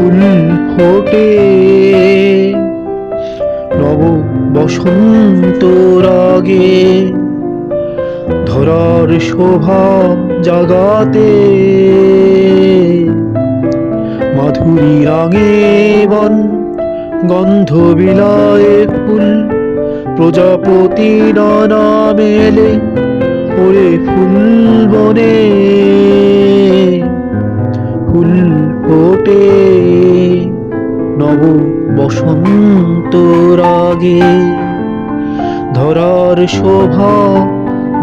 ফোটে নব বসন্ত রাগে ধরার শোভা জাগাতে। মাধুরী রাঙে বন, গন্ধ বিলায়ে ফুল, প্রজাপতি নানা মেলে ওরে ফুল বনে। ফুল ফোটে নব বসন্ত রাগে ধরার শোভা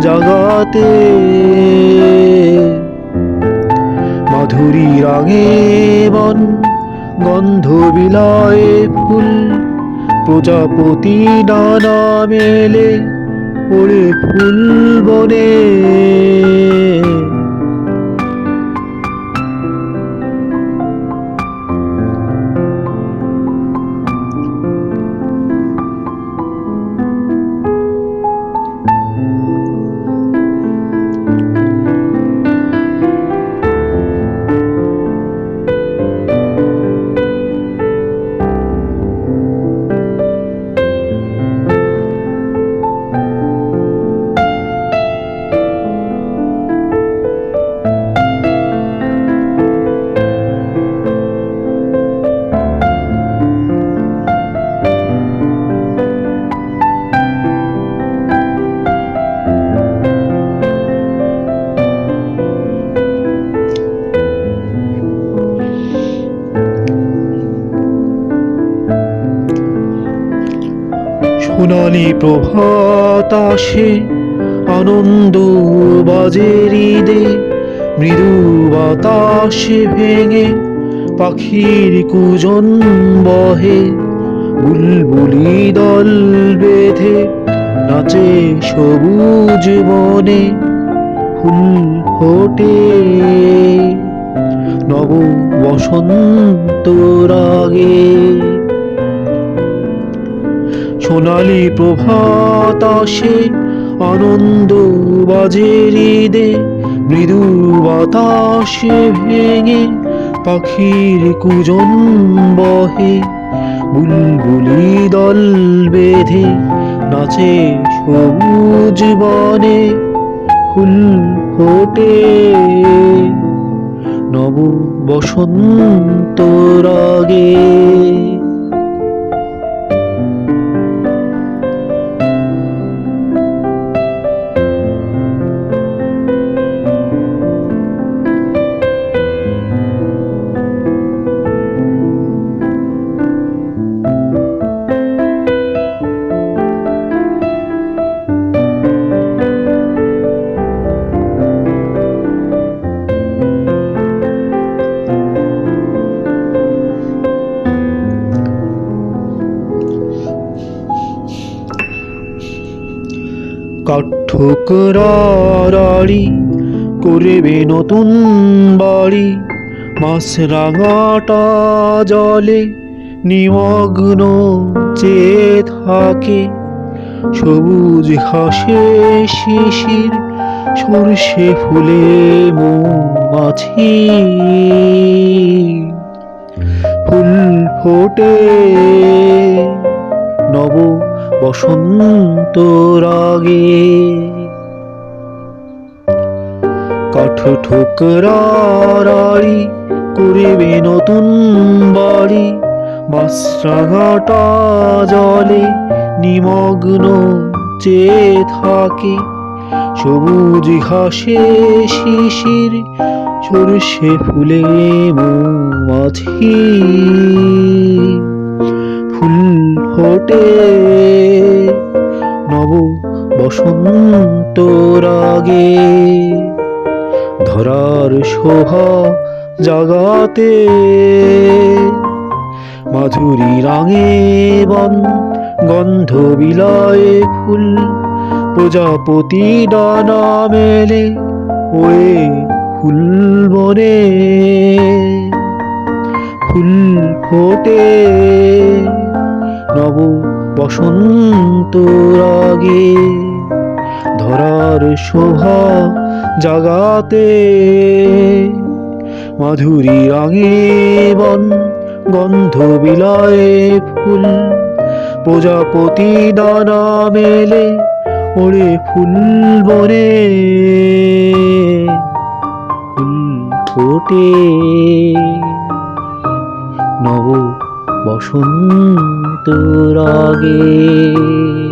জাগাতে। মাধুরী রাগে বন গন্ধ বিলায়ে ফুল প্রজাপতি নানা মেলে ওরে ফুল বনে। সোনালি প্রভাত আসে, আনন্দ বাজে হৃদে মৃদু বাতাসে ভেঙে পাখির কুজন বহে, বুলবুলি দল বেঁধে নাচে সবুজ বনে, ফুল ফোটে। নব বসন্ত রাগে সোনালি প্রভাত আসে, আনন্দ বাজে হৃদে মৃদু বাতাসে ভেঙে পাখির কুজন বহে, বুলবুলি দল বেঁধে নাচে সবুজ বনে, ফুল ফোটে নব বসন্ত রাগে। কাঠঠোকরারি করবে নতুন বাড়ি। মাছ রাঙাটা জলে নিমগ্ন চেয়ে থাকে। সবুজ ঘাসে শিশির, সর্ষে ফুলে মৌমাছি। ফুল ফোটে নব বসন্ত রাগে কাঠ ঠোকরারি করিবে নতুন বাড়ি। মাছরাঙাটা জলে নিমগ্ন চেয়ে থাকে। সবুজ ঘাসে শিশির সরষে ফুলে মৌমাছি। ফোটে নব বসন্ত রাগে ধরার শোভা জাগাতে। মাধুরী রাঙে বন গন্ধ বিলায়ে ফুল, প্রজাপতি ডানা মেলে ওয়ে ফুল বনে। ফুল ফোটে। বসন্ত রাগে ধরার শোভা জাগাতে মাধুরী রাঙে বন গন্ধ বিলায়ে ফুল, প্রজাপতি দানা মেলে ওরে ফুল বনে। ফুল ফোটে নব বসন্ত রাগে